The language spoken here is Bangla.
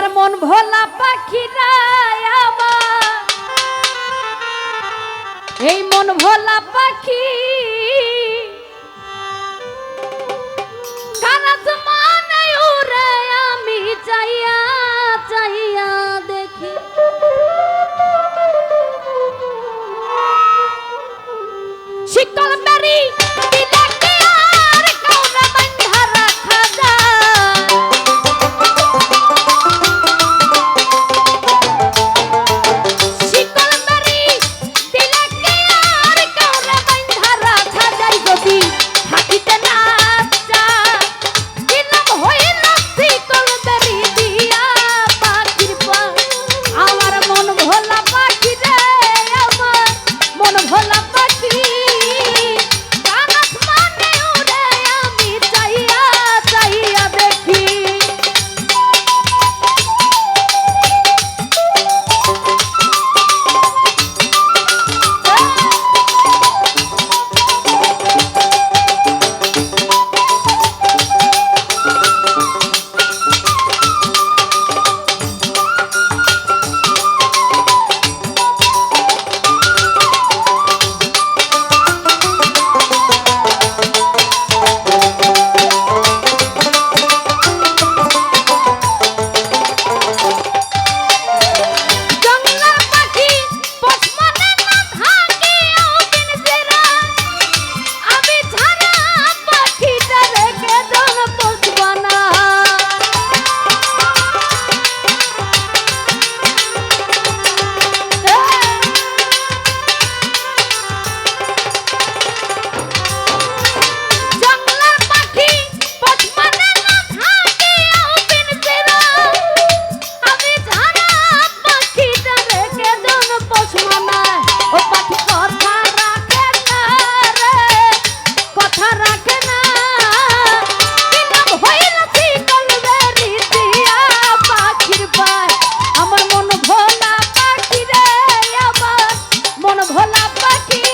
আমার মন ভোলা পাখি এই মন ভোলা পাখি। কারাজ মানে উড়ে আমি চাইয়া চাই Opa,